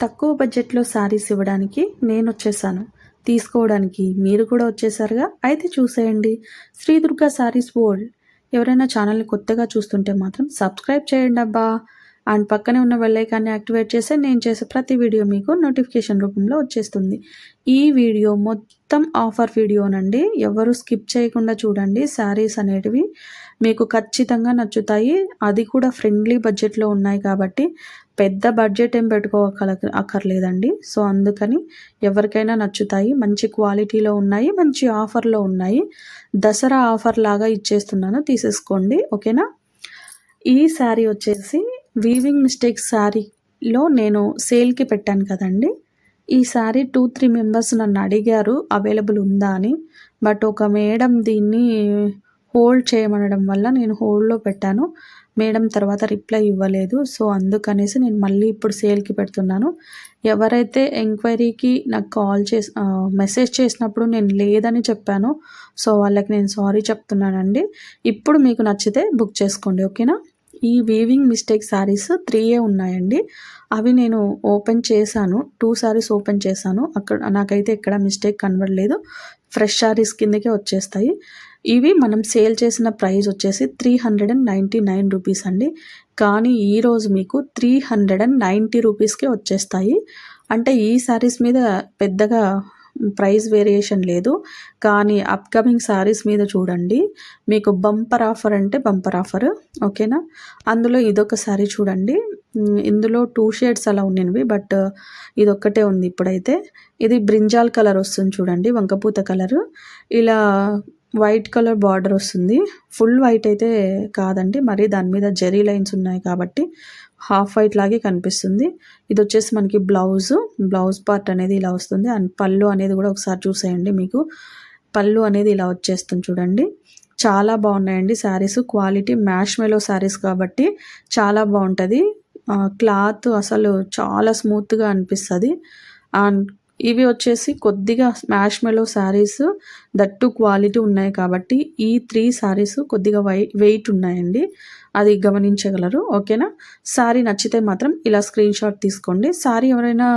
తక్కువ బడ్జెట్లో శారీస్ ఇవ్వడానికి నేను వచ్చేసాను. తీసుకోవడానికి మీరు కూడా వచ్చేసారుగా? అయితే చూసేయండి. శ్రీ దుర్గా శారీస్ వరల్డ్ ఎవరైనా ఛానల్ని కొత్తగా చూస్తుంటే మాత్రం సబ్స్క్రైబ్ చేయండి అబ్బా. అండ్ పక్కనే ఉన్న బెల్లైకాన్ని యాక్టివేట్ చేస్తే నేను చేసే ప్రతి వీడియో మీకు నోటిఫికేషన్ రూపంలో వచ్చేస్తుంది. ఈ వీడియో మొత్తం ఆఫర్ వీడియోనండి. ఎవరు స్కిప్ చేయకుండా చూడండి. శారీస్ అనేటివి మీకు ఖచ్చితంగా నచ్చుతాయి. అది కూడా ఫ్రెండ్లీ బడ్జెట్లో ఉన్నాయి కాబట్టి పెద్ద బడ్జెట్ ఏం పెట్టుకోక అక్కర్లేదండి. సో అందుకని ఎవరికైనా నచ్చుతాయి. మంచి క్వాలిటీలో ఉన్నాయి మంచి ఆఫర్లో ఉన్నాయి. దసరా ఆఫర్ లాగా ఇచ్చేస్తున్నాను తీసేసుకోండి. ఓకేనా? ఈ శారీ వచ్చేసి వీవింగ్ మిస్టేక్ శారీలో నేను సేల్కి పెట్టాను కదండి. ఈ శారీ టూ త్రీ మెంబర్స్ నన్ను అడిగారు అవైలబుల్ ఉందా? అని. బట్ ఒక మేడం దీన్ని హోల్డ్ చేయమనడం వల్ల నేను హోల్డ్లో పెట్టాను. మేడం తర్వాత రిప్లై ఇవ్వలేదు. సో అందుకనేసి నేను మళ్ళీ ఇప్పుడు సేల్కి పెడుతున్నాను. ఎవరైతే ఎంక్వైరీకి నాకు కాల్ చేసి మెసేజ్ చేసినప్పుడు నేను లేదని చెప్పాను. సో వాళ్ళకి నేను సారీ చెప్తున్నానండి. ఇప్పుడు మీకు నచ్చితే బుక్ చేసుకోండి ఓకేనా? ఈ వీవింగ్ మిస్టేక్ శారీస్ త్రీయే ఉన్నాయండి. అవి నేను ఓపెన్ చేశాను. టూ శారీస్ ఓపెన్ చేశాను. అక్కడ నాకైతే ఎక్కడ మిస్టేక్ కనబడలేదు. ఫ్రెష్ శారీస్ కిందకే వచ్చేస్తాయి. ఇవి మనం సేల్ చేసిన ప్రైస్ వచ్చేసి three hundred and ninety nine rupees అండి. కానీ ఈరోజు మీకు త్రీ హండ్రెడ్ అండ్ నైంటీ రూపీస్కే వచ్చేస్తాయి. అంటే ఈ శారీస్ మీద పెద్దగా ప్రైస్ వేరియేషన్ లేదు. కానీ అప్కమింగ్ శారీస్ మీద చూడండి. మీకు బంపర్ ఆఫర్ అంటే బంపర్ ఆఫర్ ఓకేనా? అందులో ఇదొక శారీ చూడండి. ఇందులో టూ షేడ్స్ అలా ఉన్నవి బట్ ఇదొక్కటే ఉంది ఇప్పుడైతే. ఇది బ్రింజాల్ కలర్ వస్తుంది చూడండి వంకపూత కలర్. ఇలా వైట్ కలర్ బార్డర్ వస్తుంది. ఫుల్ వైట్ అయితే కాదండి. మరి దాని మీద జెరీ లైన్స్ ఉన్నాయి కాబట్టి హాఫ్ వైట్ లాగే కనిపిస్తుంది. ఇది వచ్చేసి మనకి బ్లౌజ్. బ్లౌజ్ పార్ట్ అనేది ఇలా వస్తుంది. అండ్ పళ్ళు అనేది కూడా ఒకసారి చూసేయండి మీకు. పళ్ళు అనేది ఇలా వచ్చేస్తుంది చూడండి. చాలా బాగున్నాయండి saris. Quality marshmallow saris కాబట్టి చాలా బాగుంటుంది. క్లాత్ అసలు చాలా స్మూత్గా అనిపిస్తుంది. అండ్ ఇవి వచ్చేసి కొద్దిగా smash mellow saris that quality ఉన్నాయి కాబట్టి ఈ త్రీ శారీస్ కొద్దిగా వై వెయిట్ ఉన్నాయండి. అది గమనించగలరు ఓకేనా? శారీ నచ్చితే మాత్రం ఇలా స్క్రీన్ షాట్ తీసుకోండి. శారీ ఎవరైనా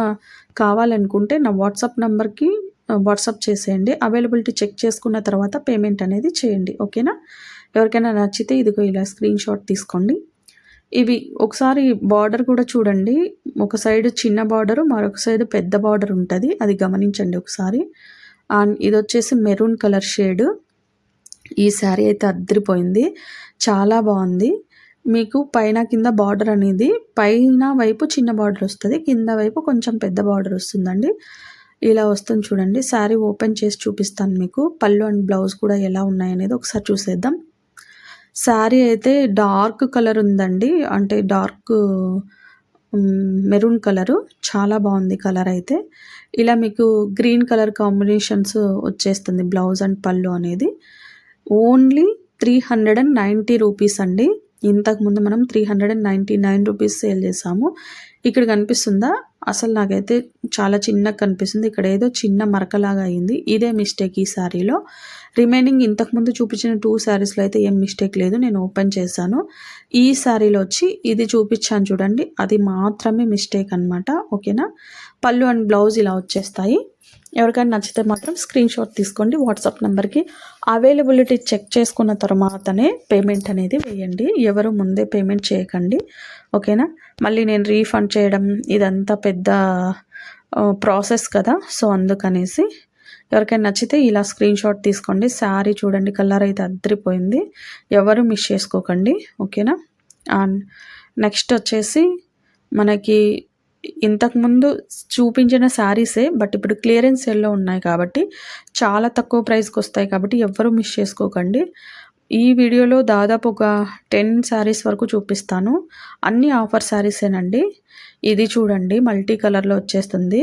కావాలనుకుంటే నా వాట్సాప్ నెంబర్కి వాట్సాప్ చేసేయండి. అవైలబిలిటీ చెక్ చేసుకున్న తర్వాత పేమెంట్ అనేది చేయండి ఓకేనా? ఎవరికైనా నచ్చితే ఇదిగో ఇలా స్క్రీన్ షాట్ తీసుకోండి. ఇవి ఒకసారి బార్డర్ కూడా చూడండి. ఒక సైడ్ చిన్న బార్డరు మరొక సైడ్ పెద్ద బార్డర్ ఉంటుంది. అది గమనించండి ఒకసారి. అండ్ ఇది వచ్చేసి మెరూన్ కలర్ షేడ్. ఈ శారీ అయితే అద్దరిపోయింది. చాలా బాగుంది. మీకు పైన కింద బార్డర్ అనేది పైన వైపు చిన్న బార్డర్ వస్తుంది కింద వైపు కొంచెం పెద్ద బార్డర్ వస్తుందండి. ఇలా వస్తుంది చూడండి. శారీ ఓపెన్ చేసి చూపిస్తాను మీకు. పళ్ళు అండ్ బ్లౌజ్ కూడా ఎలా ఉన్నాయనేది ఒకసారి చూసేద్దాం. శారీ అయితే డార్క్ కలర్ ఉందండి. అంటే డార్క్ మెరూన్ కలరు. చాలా బాగుంది కలర్ అయితే. ఇలా మీకు గ్రీన్ కలర్ కాంబినేషన్స్ వచ్చేస్తుంది బ్లౌజ్ అండ్ పళ్ళు అనేది. Only three hundred and ninety rupees అండి. ఇంతకుముందు మనం three hundred and ninety nine rupees sale చేసాము. ఇక్కడ కనిపిస్తుందా? అసలు నాకైతే చాలా చిన్నగా కనిపిస్తుంది. ఇక్కడ ఏదో చిన్న మరకలాగా అయింది. ఇదే మిస్టేక్ ఈ శారీలో రిమైనింగ్ ఇంతకుముందు చూపించిన టూ శారీస్లో అయితే ఏం మిస్టేక్ లేదు. నేను ఓపెన్ చేశాను. ఈ శారీలో వచ్చి ఇది చూపించాను చూడండి. అది మాత్రమే మిస్టేక్ అనమాట ఓకేనా? పళ్ళు అండ్ బ్లౌజ్ ఇలా వచ్చేస్తాయి. ఎవరికైనా నచ్చితే మాత్రం స్క్రీన్ షాట్ తీసుకోండి వాట్సాప్ నెంబర్కి. అవైలబిలిటీ చెక్ చేసుకున్న తర్వాతనే పేమెంట్ అనేది వేయండి. ఎవరు ముందే పేమెంట్ చేయకండి. ఓకేనా? మళ్ళీ నేను రీఫండ్ చేయడం ఇదంతా పెద్ద ప్రాసెస్ కదా. సో అందుకనేసి ఎవరికైనా నచ్చితే ఇలా స్క్రీన్ షాట్ తీసుకోండి. శారీ చూడండి కలర్ అయితే అద్దరిపోయింది. ఎవరు మిస్ చేసుకోకండి. ఓకేనా? అండ్ నెక్స్ట్ వచ్చేసి మనకి ఇంతకుముందు చూపించిన శారీసే బట్ ఇప్పుడు క్లియరెన్స్ సేల్లో ఉన్నాయి కాబట్టి చాలా తక్కువ ప్రైస్కి వస్తాయి కాబట్టి ఎవ్వరూ మిస్ చేసుకోకండి. ఈ వీడియోలో దాదాపు ఒక టెన్ శారీస్ వరకు చూపిస్తాను. అన్ని ఆఫర్ శారీసేనండి. ఇది చూడండి మల్టీ కలర్లో వచ్చేస్తుంది.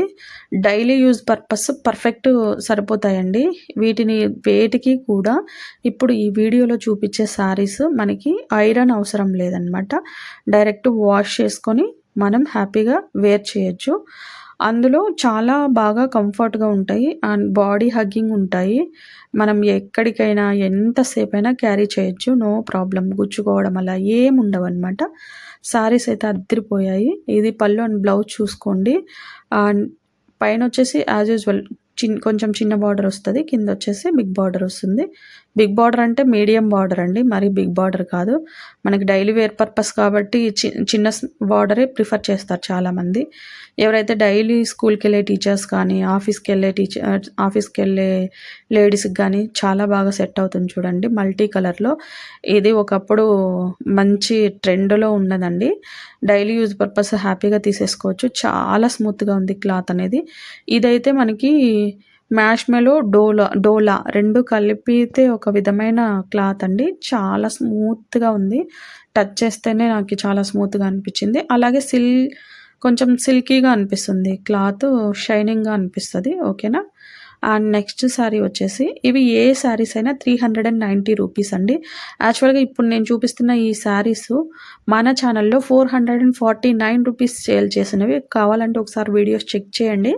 డైలీ యూజ్ పర్పస్ పర్ఫెక్ట్ సరిపోతాయండి. వీటిని వేటికి కూడా ఇప్పుడు ఈ వీడియోలో చూపించే శారీస్ మనకి ఐరన్ అవసరం లేదనమాట డైరెక్ట్ వాష్ చేసుకొని మనం హ్యాపీగా వేర్ చేయొచ్చు. అందులో చాలా బాగా కంఫర్ట్గా ఉంటాయి. అండ్ బాడీ హగ్గింగ్ ఉంటాయి. మనం ఎక్కడికైనా ఎంతసేపు అయినా క్యారీ చేయొచ్చు. No problem. గుచ్చుకోవడం అలా ఏం ఉండవు అనమాట సారీస్ అయితే అద్దరిపోయాయి. ఇది పళ్ళు అండ్ బ్లౌజ్ చూసుకోండి. అండ్ పైన వచ్చేసి యాజ్ యూజువల్ చిన్ కొంచెం చిన్న బార్డర్ వస్తుంది. కింద వచ్చేసి బిగ్ బార్డర్ వస్తుంది. బిగ్ బార్డర్ అంటే మీడియం బార్డర్ అండి. మరి బిగ్ బార్డర్ కాదు. మనకి డైలీ వేర్ పర్పస్ కాబట్టి చి చిన్న బార్డరే ప్రిఫర్ చేస్తారు చాలామంది. ఎవరైతే డైలీ స్కూల్కి వెళ్ళే టీచర్స్ కానీ ఆఫీస్కి వెళ్ళే టీచర్ ఆఫీస్కి వెళ్ళే లేడీస్కి కానీ చాలా బాగా సెట్ అవుతుంది చూడండి. మల్టీ కలర్లో ఇది ఒకప్పుడు మంచి ట్రెండ్లో ఉన్నదండి. డైలీ యూజ్ పర్పస్ హ్యాపీగా తీసేసుకోవచ్చు. చాలా స్మూత్గా ఉంది క్లాత్ అనేది. ఇదైతే మనకి మ్యాష్మెలో డోలా డోలా రెండు కలిపితే ఒక విధమైన క్లాత్ అండి. చాలా స్మూత్గా ఉంది. టచ్ చేస్తేనే నాకు చాలా స్మూత్గా అనిపించింది. అలాగే సిల్ కొంచెం సిల్కీగా అనిపిస్తుంది. క్లాత్ షైనింగ్గా అనిపిస్తుంది. ఓకేనా? అండ్ నెక్స్ట్ శారీ వచ్చేసి ఇవి ఏ శారీస్ అయినా three hundred and ninety rupees అండి. యాక్చువల్గా ఇప్పుడు నేను చూపిస్తున్న ఈ శారీస్ మన ఛానల్లో four hundred and forty nine rupees sale చేసినవి. కావాలంటే ఒకసారి వీడియోస్ చెక్ చేయండి.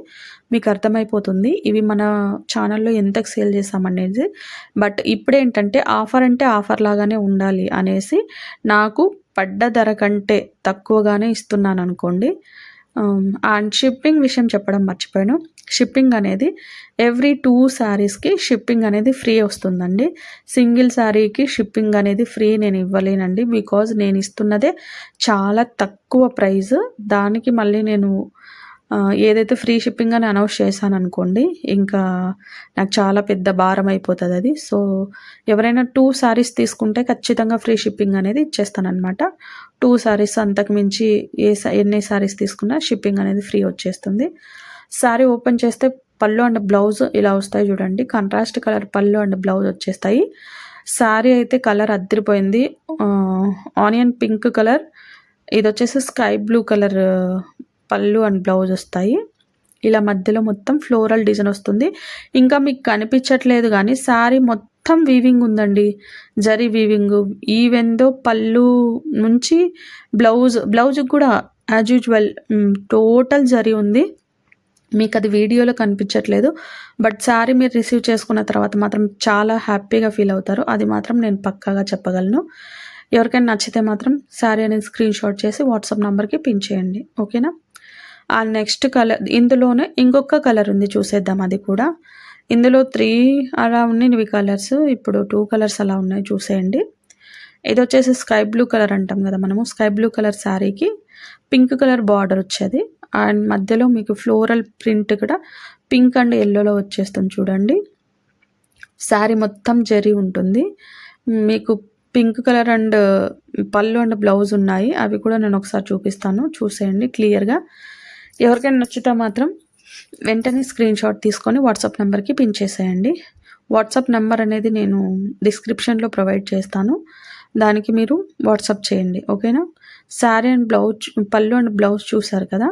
మీకు అర్థమైపోతుంది ఇవి మన ఛానల్లో ఎంతకు సేల్ చేసామనేది బట్ ఇప్పుడేంటంటే ఆఫర్ అంటే ఆఫర్ లాగానే ఉండాలి అనేసి నాకు పడ్డ ధర కంటే తక్కువగానే ఇస్తున్నాను అనుకోండి అండ్ షిప్పింగ్ విషయం చెప్పడం మర్చిపోయాను. షిప్పింగ్ అనేది ఎవ్రీ టూ శారీస్కి షిప్పింగ్ అనేది ఫ్రీ వస్తుందండి. సింగిల్ శారీకి షిప్పింగ్ అనేది ఫ్రీ నేను ఇవ్వలేనండి. బికాజ్ నేను ఇస్తున్నదే చాలా తక్కువ ప్రైస్. దానికి మళ్ళీ నేను ఏదైతే ఫ్రీ షిప్పింగ్ అని అనౌన్స్ చేశాను అనుకోండి ఇంకా నాకు చాలా పెద్ద భారం అయిపోతుంది అది. సో ఎవరైనా టూ శారీస్ తీసుకుంటే ఖచ్చితంగా ఫ్రీ షిప్పింగ్ అనేది ఇచ్చేస్తానమాట టూ శారీస్ అంతకు మించి ఏ ఎన్ని శారీస్ తీసుకున్నా షిప్పింగ్ అనేది ఫ్రీ వచ్చేస్తుంది. శారీ ఓపెన్ చేస్తే పళ్ళు అండ్ బ్లౌజ్ ఇలా వస్తాయి చూడండి. కంట్రాస్ట్ కలర్ పళ్ళు అండ్ బ్లౌజ్ వచ్చేస్తాయి. శారీ అయితే కలర్ అద్దరిపోయింది. Onion pink colour. ఇది వచ్చేసి స్కై బ్లూ కలర్ పళ్ళు అండ్ బ్లౌజ్ వస్తాయి. ఇలా మధ్యలో మొత్తం ఫ్లోరల్ డిజైన్ వస్తుంది. ఇంకా మీకు కనిపించట్లేదు కానీ శారీ మొత్తం వీవింగ్ ఉందండి. జరీ వీవింగ్ ఈవెందో పళ్ళు నుంచి బ్లౌజ్ బ్లౌజ్కి కూడా యాజ్ యూజువల్ టోటల్ జరీ ఉంది. మీకు అది వీడియోలో కనిపించట్లేదు బట్ శారీ మీరు రిసీవ్ చేసుకున్న తర్వాత మాత్రం చాలా హ్యాపీగా ఫీల్ అవుతారు. అది మాత్రం నేను పక్కాగా చెప్పగలను. ఎవరికైనా నచ్చితే మాత్రం శారీ అనేది స్క్రీన్ షాట్ చేసి వాట్సాప్ నెంబర్కి పిన్ చేయండి. ఓకేనా? ఆ నెక్స్ట్ కలర్ ఇందులోనే ఇంకొక కలర్ ఉంది చూసేద్దాం అది కూడా. ఇందులో త్రీ అలా ఉన్నాయి కలర్స్. ఇప్పుడు టూ కలర్స్ అలా ఉన్నాయి చూసేయండి. ఇది వచ్చేసి స్కై బ్లూ కలర్ అంటాం కదా మనము స్కై బ్లూ కలర్ శారీకి పింక్ కలర్ బార్డర్ వచ్చేది. అండ్ మధ్యలో మీకు ఫ్లోరల్ ప్రింట్ కూడా పింక్ అండ్ ఎల్లోలో వచ్చేస్తుంది చూడండి. శారీ మొత్తం జరీ ఉంటుంది. మీకు పింక్ కలర్ అండ్ పళ్ళు అండ్ బ్లౌజ్ ఉన్నాయి. అవి కూడా నేను ఒకసారి చూపిస్తాను. చూసేయండి క్లియర్గా ఎవరికైనా నచ్చితే మాత్రం వెంటనే స్క్రీన్ షాట్ తీసుకొని వాట్సాప్ నెంబర్కి పిన్ చేసేయండి. వాట్సాప్ నెంబర్ అనేది నేను డిస్క్రిప్షన్లో ప్రొవైడ్ చేస్తాను. దానికి మీరు వాట్సాప్ చేయండి. ఓకేనా? శారీ అండ్ బ్లౌజ్ పళ్ళు అండ్ బ్లౌజ్ చూసారు కదా?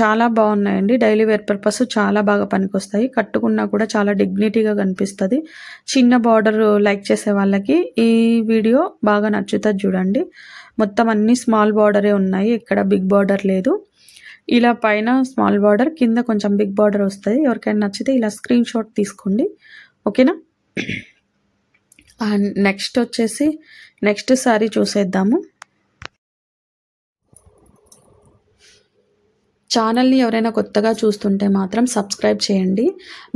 చాలా బాగున్నాయండి. డైలీ వేర్ పర్పస్ చాలా బాగా పనికొస్తాయి. కట్టుకున్నా కూడా చాలా డిగ్నిటీగా కనిపిస్తుంది. చిన్న బార్డర్ లైక్ చేసే వాళ్ళకి ఈ వీడియో బాగా నచ్చుతుంది చూడండి. మొత్తం అన్ని స్మాల్ బార్డరే ఉన్నాయి. ఇక్కడ బిగ్ బార్డర్ లేదు. ఇలా పైన స్మాల్ బార్డర్ కింద కొంచెం బిగ్ బార్డర్ వస్తుంది ఎవరికైనా నచ్చితే ఇలా స్క్రీన్ షాట్ తీసుకోండి. ఓకేనా? అండ్ నెక్స్ట్ వచ్చేసి నెక్స్ట్ సారీ చూసేద్దాము. ఛానల్ని ఎవరైనా కొత్తగా చూస్తుంటే మాత్రం సబ్స్క్రైబ్ చేయండి.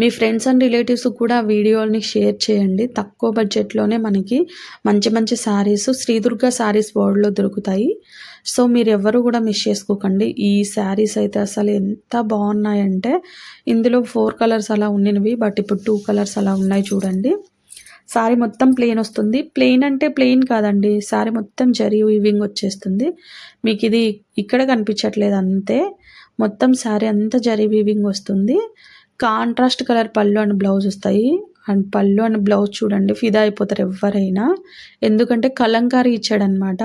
మీ ఫ్రెండ్స్ అండ్ రిలేటివ్స్ కూడా వీడియోని షేర్ చేయండి. తక్కువ బడ్జెట్లోనే మనకి మంచి మంచి శారీస్ శ్రీదుర్గ శారీస్ వరల్డ్లో దొరుకుతాయి. సో మీరు ఎవరు కూడా మిస్ చేసుకోకండి. ఈ శారీస్ అయితే అసలు ఎంత బాగున్నాయంటే ఇందులో ఫోర్ కలర్స్ అలా ఉండినవి బట్ ఇప్పుడు టూ కలర్స్ అలా ఉన్నాయి చూడండి. శారీ మొత్తం ప్లెయిన్ వస్తుంది. ప్లెయిన్ అంటే ప్లెయిన్ కాదండి. శారీ మొత్తం జరీ వీవింగ్ వచ్చేస్తుంది. మీకు ఇది ఇక్కడ కనిపించట్లేదు అంతే. మొత్తం శారీ అంతా జరీ వీవింగ్ వస్తుంది. కాంట్రాస్ట్ కలర్ పళ్ళు అండ్ బ్లౌజ్ వస్తాయి. అండ్ పళ్ళు అండ్ బ్లౌజ్ చూడండి ఫిదా అయిపోతారు ఎవరైనా. ఎందుకంటే కలంకారీ ఇచ్చాడనమాట.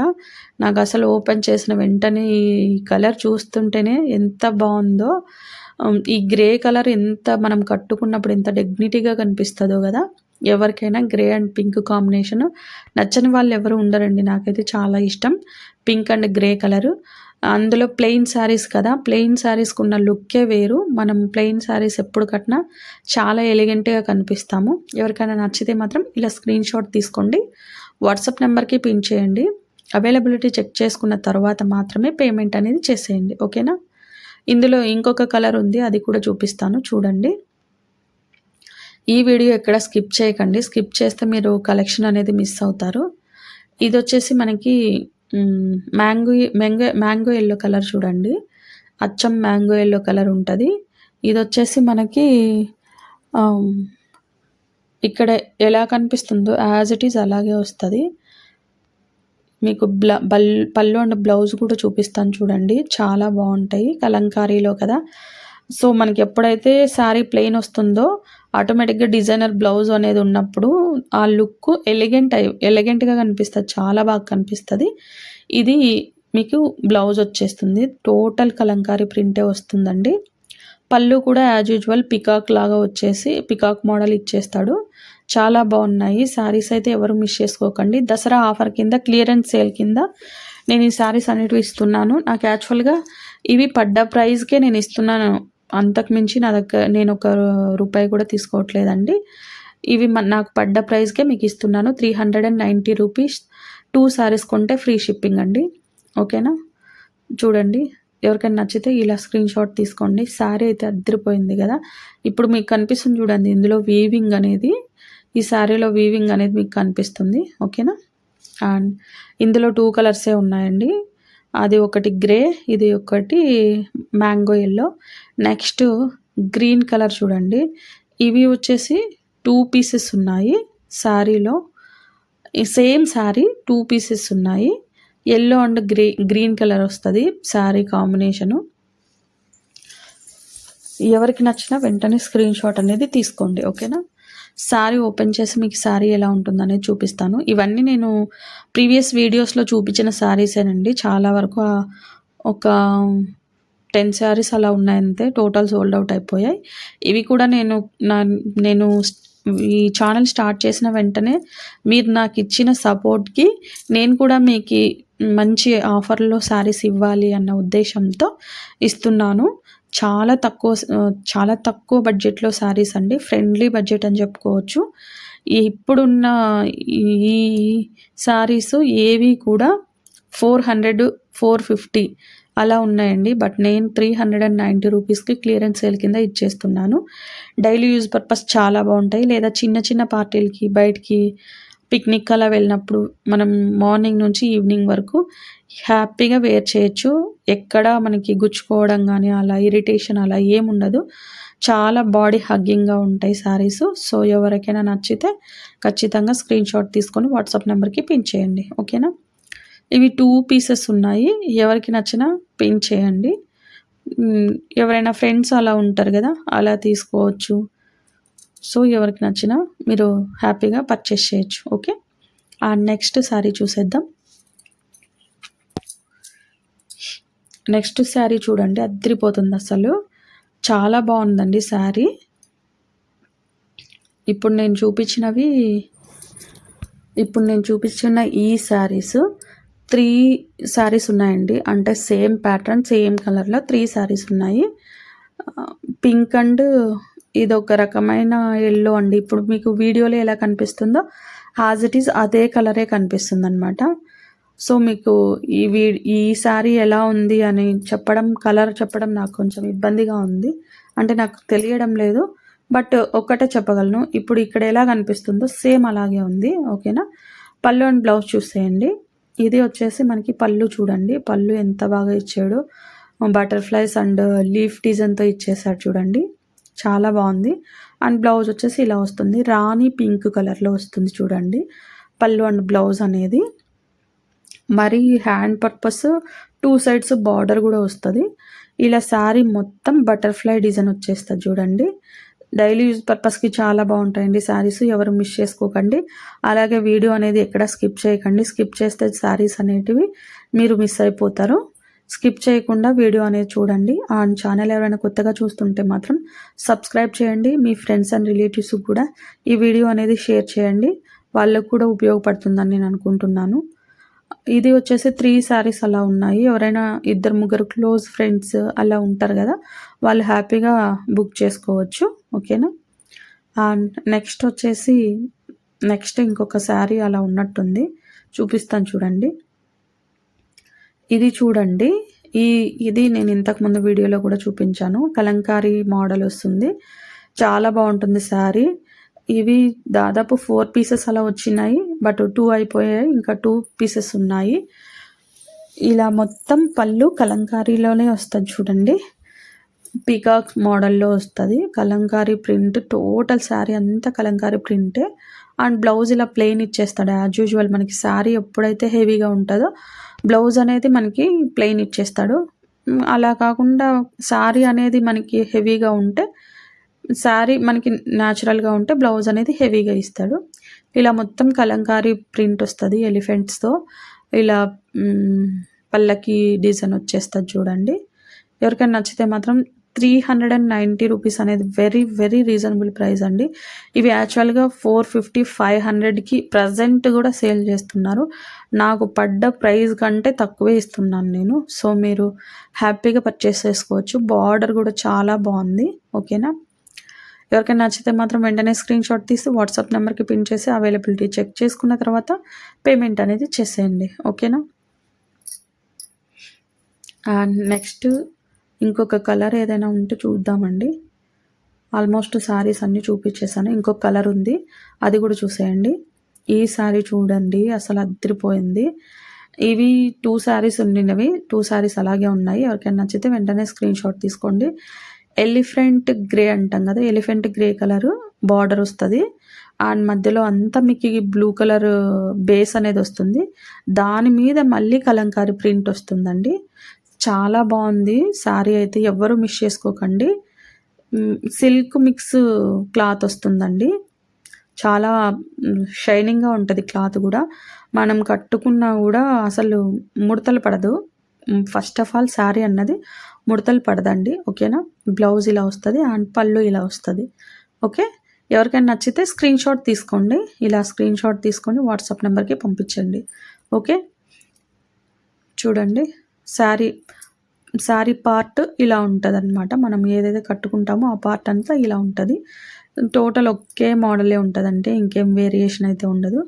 నాకు అసలు ఓపెన్ చేసిన వెంటనే ఈ కలర్ చూస్తుంటేనే ఎంత బాగుందో. ఈ గ్రే కలర్ ఎంత మనం కట్టుకున్నప్పుడు ఎంత డిగ్నిటీగా కనిపిస్తుందో కదా. ఎవరికైనా గ్రే అండ్ పింక్ కాంబినేషన్ నచ్చని వాళ్ళు ఎవరు ఉండరండి. నాకైతే చాలా ఇష్టం. Pink and grey colour. అందులో ప్లెయిన్ శారీస్ కదా. ప్లెయిన్ శారీస్కి ఉన్న లుక్కే వేరు. మనం ప్లెయిన్ శారీస్ ఎప్పుడు కట్టినా చాలా ఎలిగెంట్గా కనిపిస్తాము. ఎవరికైనా నచ్చితే మాత్రం ఇలా స్క్రీన్ షాట్ తీసుకోండి. వాట్సాప్ నెంబర్కి పిన్ చేయండి. అవైలబిలిటీ చెక్ చేసుకున్న తర్వాత మాత్రమే పేమెంట్ అనేది చేసేయండి. ఓకేనా ఇందులో ఇంకొక కలర్ ఉంది. అది కూడా చూపిస్తాను. చూడండి. ఈ వీడియో ఎక్కడ స్కిప్ చేయకండి. స్కిప్ చేస్తే మీరు కలెక్షన్ అనేది మిస్ అవుతారు. ఇది వచ్చేసి మనకి mango mango mango yellow colour చూడండి. అచ్చం మ్యాంగో ఎల్లో కలర్ ఉంటుంది. ఇది వచ్చేసి మనకి ఇక్కడ ఎలా కనిపిస్తుందో యాజ్ ఇట్ ఈజ్ అలాగే వస్తుంది. మీకు బ్ల బల్ పళ్ళు అండ్ బ్లౌజ్ కూడా చూపిస్తాను చూడండి. చాలా బాగుంటాయి కలంకారీలో కదా. సో మనకి ఎప్పుడైతే శారీ ప్లెయిన్ వస్తుందో ఆటోమేటిక్గా డిజైనర్ బ్లౌజ్ అనేది ఉన్నప్పుడు ఆ లుక్ ఎలిగెంట్ అయి ఎలిగెంట్గా కనిపిస్తుంది. చాలా బాగా కనిపిస్తుంది. ఇది మీకు బ్లౌజ్ వచ్చేస్తుంది. టోటల్ కలంకారీ ప్రింటే వస్తుందండి. పళ్ళు కూడా యాజ్ యూజువల్ పికాక్ లాగా వచ్చేసి పికాక్ మోడల్ ఇచ్చేస్తాడు. చాలా బాగున్నాయి. శారీస్ అయితే ఎవరు మిస్ చేసుకోకండి. దసరా ఆఫర్ కింద క్లియరెన్స్ సేల్ కింద నేను ఈ శారీస్ అనేటివి ఇస్తున్నాను. నాకు యాక్చువల్గా ఇవి పడ్డ ప్రైస్కే నేను ఇస్తున్నాను. అంతకుమించి నా దగ్గర నేను ఒక రూపాయి కూడా తీసుకోవట్లేదండి. ఇవి నాకు పడ్డ ప్రైస్కే మీకు ఇస్తున్నాను. Three hundred and ninety rupees two saris కొంటే ఫ్రీ షిప్పింగ్ అండి. ఓకేనా? చూడండి. ఎవరికైనా నచ్చితే ఇలా స్క్రీన్ షాట్ తీసుకోండి. శారీ అయితే అద్దరిపోయింది కదా. ఇప్పుడు మీకు కనిపిస్తుంది చూడండి ఇందులో వీవింగ్ అనేది. ఈ శారీలో వీవింగ్ అనేది మీకు కనిపిస్తుంది. ఓకేనా? అండ్ ఇందులో టూ కలర్సే ఉన్నాయండి. అది ఒకటి గ్రే ఇది ఒకటి mango yellow. Next green colour చూడండి. ఇవి వచ్చేసి టూ పీసెస్ ఉన్నాయి శారీలో సేమ్ శారీ టూ పీసెస్ ఉన్నాయి. ఎల్లో అండ్ గ్రీ గ్రీన్ కలర్ వస్తుంది శారీ కాంబినేషను. ఎవరికి నచ్చినా వెంటనే స్క్రీన్ షాట్ అనేది తీసుకోండి ఓకేనా? శారీ ఓపెన్ చేసి మీకు శారీ ఎలా ఉంటుందనేది చూపిస్తాను. ఇవన్నీ నేను ప్రీవియస్ వీడియోస్లో చూపించిన శారీసేనండి చాలా వరకు ఒక టెన్ శారీస్ అలా ఉన్నాయంతే టోటల్ సోల్డ్ అవుట్ అయిపోయాయి. ఇవి కూడా నేను నా నేను ఈ ఛానల్ స్టార్ట్ చేసిన వెంటనే మీరు నాకు ఇచ్చిన సపోర్ట్కి నేను కూడా మీకు మంచి ఆఫర్లో శారీస్ ఇవ్వాలి అన్న ఉద్దేశంతో ఇస్తున్నాను. చాలా తక్కువ చాలా తక్కువ బడ్జెట్లో శారీస్ అండి. ఫ్రెండ్లీ బడ్జెట్ అని చెప్పుకోవచ్చు. ఇప్పుడున్న ఈ శారీస్ ఏవి కూడా ఫోర్ హండ్రెడ్ ఫోర్ ఫిఫ్టీ అలా ఉన్నాయండి. బట్ నేను త్రీ హండ్రెడ్ అండ్ నైంటీ రూపీస్కి క్లియరెన్స్ సేల్ కింద ఇచ్చేస్తున్నాను. డైలీ యూజ్ పర్పస్ చాలా బాగుంటాయి. లేదా చిన్న చిన్న పార్టీలకి బయటికి పిక్నిక్ అలా వెళ్ళినప్పుడు మనం మార్నింగ్ నుంచి ఈవినింగ్ వరకు హ్యాపీగా వేర్ చేయొచ్చు. ఎక్కడ మనకి గుచ్చుకోవడం కానీ అలా ఇరిటేషన్ అలా ఏముండదు. చాలా బాడీ హగ్గింగ్గా ఉంటాయి శారీస్. సో ఎవరికైనా నచ్చితే ఖచ్చితంగా స్క్రీన్ షాట్ తీసుకొని వాట్సాప్ నెంబర్కి పిన్ చేయండి. ఓకేనా? ఇవి టూ పీసెస్ ఉన్నాయి. ఎవరికి నచ్చినా పిన్ చేయండి. ఎవరైనా ఫ్రెండ్స్ అలా ఉంటారు కదా అలా తీసుకోవచ్చు. సో ఎవరికి నచ్చినా మీరు హ్యాపీగా పర్చేస్ చేయొచ్చు ఓకే? ఆ నెక్స్ట్ శారీ చూసేద్దాం. నెక్స్ట్ శారీ చూడండి అద్దరిపోతుంది అసలు. చాలా బాగుందండి శారీ ఇప్పుడు నేను చూపించినవి ఇప్పుడు నేను చూపించిన ఈ శారీస్ త్రీ శారీస్ ఉన్నాయండి. అంటే సేమ్ ప్యాటర్న్ సేమ్ కలర్లో త్రీ శారీస్ ఉన్నాయి. పింక్ అండ్ ఇది ఒక రకమైన ఎల్లో అండి. ఇప్పుడు మీకు వీడియోలో ఎలా కనిపిస్తుందో యాజ్ ఇట్ ఈస్ అదే కలరే కనిపిస్తుంది అనమాట సో మీకు ఈ వీ ఈ శారీ ఎలా ఉంది అని చెప్పడం కలర్ చెప్పడం నాకు కొంచెం ఇబ్బందిగా ఉంది. అంటే నాకు తెలియడం లేదు. బట్ ఒక్కటే చెప్పగలను. ఇప్పుడు ఇక్కడ ఎలా కనిపిస్తుందో సేమ్ అలాగే ఉంది. ఓకేనా పళ్ళు అండ్ బ్లౌజ్ చూసేయండి. ఇది వచ్చేసి మనకి పళ్ళు చూడండి. పళ్ళు ఎంత బాగా ఇచ్చాడు. బటర్ఫ్లైస్ అండ్ లీఫ్ డిజైన్తో ఇచ్చేసాడు చూడండి. చాలా బాగుంది. అండ్ బ్లౌజ్ వచ్చేసి ఇలా వస్తుంది. రాణి పింక్ కలర్లో వస్తుంది చూడండి. పళ్ళు అండ్ బ్లౌజ్ అనేది. మరి hand purpose two sides border కూడా వస్తుంది. ఇలా శారీ మొత్తం బటర్ఫ్లై డిజైన్ వచ్చేస్తుంది చూడండి. డైలీ యూజ్ పర్పస్కి చాలా బాగుంటాయండి శారీస్. ఎవరు మిస్ చేసుకోకండి. అలాగే వీడియో అనేది ఎక్కడ స్కిప్ చేయకండి. స్కిప్ చేస్తే శారీస్ అనేటివి మీరు మిస్ అయిపోతారు. స్కిప్ చేయకుండా వీడియో అనేది చూడండి. ఆ ఛానల్ ఎవరైనా కొత్తగా చూస్తుంటే మాత్రం సబ్స్క్రైబ్ చేయండి. మీ ఫ్రెండ్స్ అండ్ రిలేటివ్స్కి కూడా ఈ వీడియో అనేది షేర్ చేయండి. వాళ్ళకు కూడా ఉపయోగపడుతుందని నేను అనుకుంటున్నాను. ఇది వచ్చేసి త్రీ శారీస్ అలా ఉన్నాయి. ఎవరైనా ఇద్దరు ముగ్గురు క్లోజ్ ఫ్రెండ్స్ అలా ఉంటారు కదా వాళ్ళు హ్యాపీగా బుక్ చేసుకోవచ్చు. ఓకేనా? అండ్ నెక్స్ట్ వచ్చేసి నెక్స్ట్ ఇంకొక శారీ అలా ఉన్నట్టుంది. చూపిస్తాను చూడండి. ఇది చూడండి. ఈ ఇది నేను ఇంతకుముందు వీడియోలో కూడా చూపించాను. కలంకారీ మోడల్ వస్తుంది. చాలా బాగుంటుంది శారీ. ఇవి దాదాపు ఫోర్ పీసెస్ అలా వచ్చినాయి. బట్ టూ అయిపోయాయి. ఇంకా టూ పీసెస్ ఉన్నాయి. ఇలా మొత్తం పళ్ళు కలంకారీలోనే వస్తుంది చూడండి. పీకాక్ మోడల్లో వస్తుంది. కలంకారీ ప్రింట్ టోటల్ శారీ అంతా కలంకారీ ప్రింటే. అండ్ బ్లౌజ్ ఇలా ప్లెయిన్ ఇచ్చేస్తాడు. యాజ్ యూజువల్ మనకి శారీ ఎప్పుడైతే హెవీగా ఉంటుందో బ్లౌజ్ అనేది మనకి ప్లెయిన్ ఇచ్చేస్తాడు. అలా కాకుండా శారీ అనేది మనకి హెవీగా ఉంటే శారీ మనకి న్యాచురల్గా ఉంటే బ్లౌజ్ అనేది హెవీగా ఇస్తాడు. ఇలా మొత్తం కలంకారీ ప్రింట్ వస్తుంది ఎలిఫెంట్స్తో. ఇలా పల్లకి డిజైన్ వచ్చేస్తుంది చూడండి. ఎవరికైనా నచ్చితే మాత్రం three hundred and ninety rupees అనేది వెరీ వెరీ రీజనబుల్ ప్రైస్ అండి. ఇవి యాక్చువల్గా ఫోర్ ఫిఫ్టీ ఫైవ్ హండ్రెడ్కి ప్రజెంట్ కూడా సేల్ చేస్తున్నారు. నాకు పడ్డ ప్రైస్ కంటే తక్కువే ఇస్తున్నాను నేను. సో మీరు హ్యాపీగా పర్చేస్ చేసుకోవచ్చు. బార్డర్ కూడా చాలా బాగుంది. ఓకేనా ఎవరికైనా నచ్చితే మాత్రం వెంటనే స్క్రీన్ షాట్ తీసి వాట్సాప్ నెంబర్కి పిన్ చేసి అవైలబిలిటీ చెక్ చేసుకున్న తర్వాత పేమెంట్ అనేది చేసేయండి. ఓకేనా అండ్ నెక్స్ట్ ఇంకొక కలర్ ఏదైనా ఉంటే చూద్దామండి. ఆల్మోస్ట్ శారీస్ అన్నీ చూపించేసాను ఇంకొక కలర్ ఉంది. అది కూడా చూసేయండి. ఈ శారీ చూడండి. అసలు అద్దరిపోయింది ఇవి టూ శారీస్ ఉండినవి. టూ శారీస్ అలాగే ఉన్నాయి. ఎవరికైనా నచ్చితే వెంటనే స్క్రీన్ షాట్ తీసుకోండి. ఎలిఫెంట్ గ్రే అంటాం కదా. ఎలిఫెంట్ గ్రే కలర్ బార్డర్ వస్తుంది. అండ్ మధ్యలో అంతా మీకు బ్లూ కలర్ బేస్ అనేది వస్తుంది. దాని మీద మళ్ళీ కలంకారీ ప్రింట్ వస్తుందండి. చాలా బాగుంది. శారీ అయితే ఎవ్వరూ మిస్ చేసుకోకండి. సిల్క్ మిక్స్ క్లాత్ వస్తుందండి. చాలా షైనింగ్గా ఉంటుంది క్లాత్ కూడా. మనం కట్టుకున్నా కూడా అసలు ముడతలు పడదు. ఫస్ట్ ఆఫ్ ఆల్ శారీ అన్నది ముడతలు పడదండి. ఓకేనా? బ్లౌజ్ ఇలా వస్తుంది అండ్ పళ్ళు ఇలా వస్తుంది. ఓకే? ఎవరికైనా నచ్చితే స్క్రీన్ షాట్ తీసుకోండి. ఇలా స్క్రీన్ షాట్ తీసుకొని వాట్సాప్ నెంబర్కి పంపించండి. ఓకే? చూడండి. శారీ శారీ పార్ట్ ఇలా ఉంటుంది అనమాట మనం ఏదైతే కట్టుకుంటామో ఆ పార్ట్ అంతా ఇలా ఉంటుంది. టోటల్ ఒకే మోడలే ఉంటుంది అంటే ఇంకేం వేరియేషన్ అయితే ఉండదు.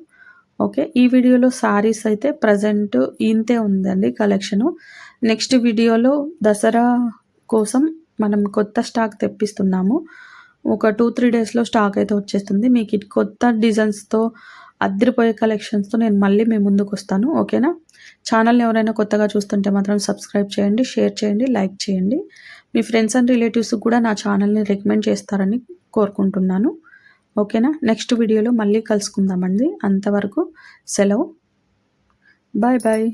ఓకే ఈ వీడియోలో శారీస్ అయితే ప్రజెంట్ ఇంతే ఉందండి కలెక్షను. నెక్స్ట్ వీడియోలో దసరా కోసం మనం కొత్త స్టాక్ తెప్పిస్తున్నాము. ఒక టూ త్రీ డేస్లో స్టాక్ అయితే వచ్చేస్తుంది. మీకు కొత్త డిజైన్స్తో అద్దరిపోయే కలెక్షన్స్తో నేను మళ్ళీ మీ ముందుకు వస్తాను ఓకేనా? ఛానల్ని ఎవరైనా కొత్తగా చూస్తుంటే మాత్రం సబ్స్క్రైబ్ చేయండి షేర్ చేయండి లైక్ చేయండి. మీ ఫ్రెండ్స్ అండ్ రిలేటివ్స్ కూడా నా ఛానల్ని రికమెండ్ చేస్తారని కోరుకుంటున్నాను. ఓకేనా? నెక్స్ట్ వీడియోలో మళ్ళీ కలుసుకుందామండి. అంతవరకు సెలవు. Bye bye.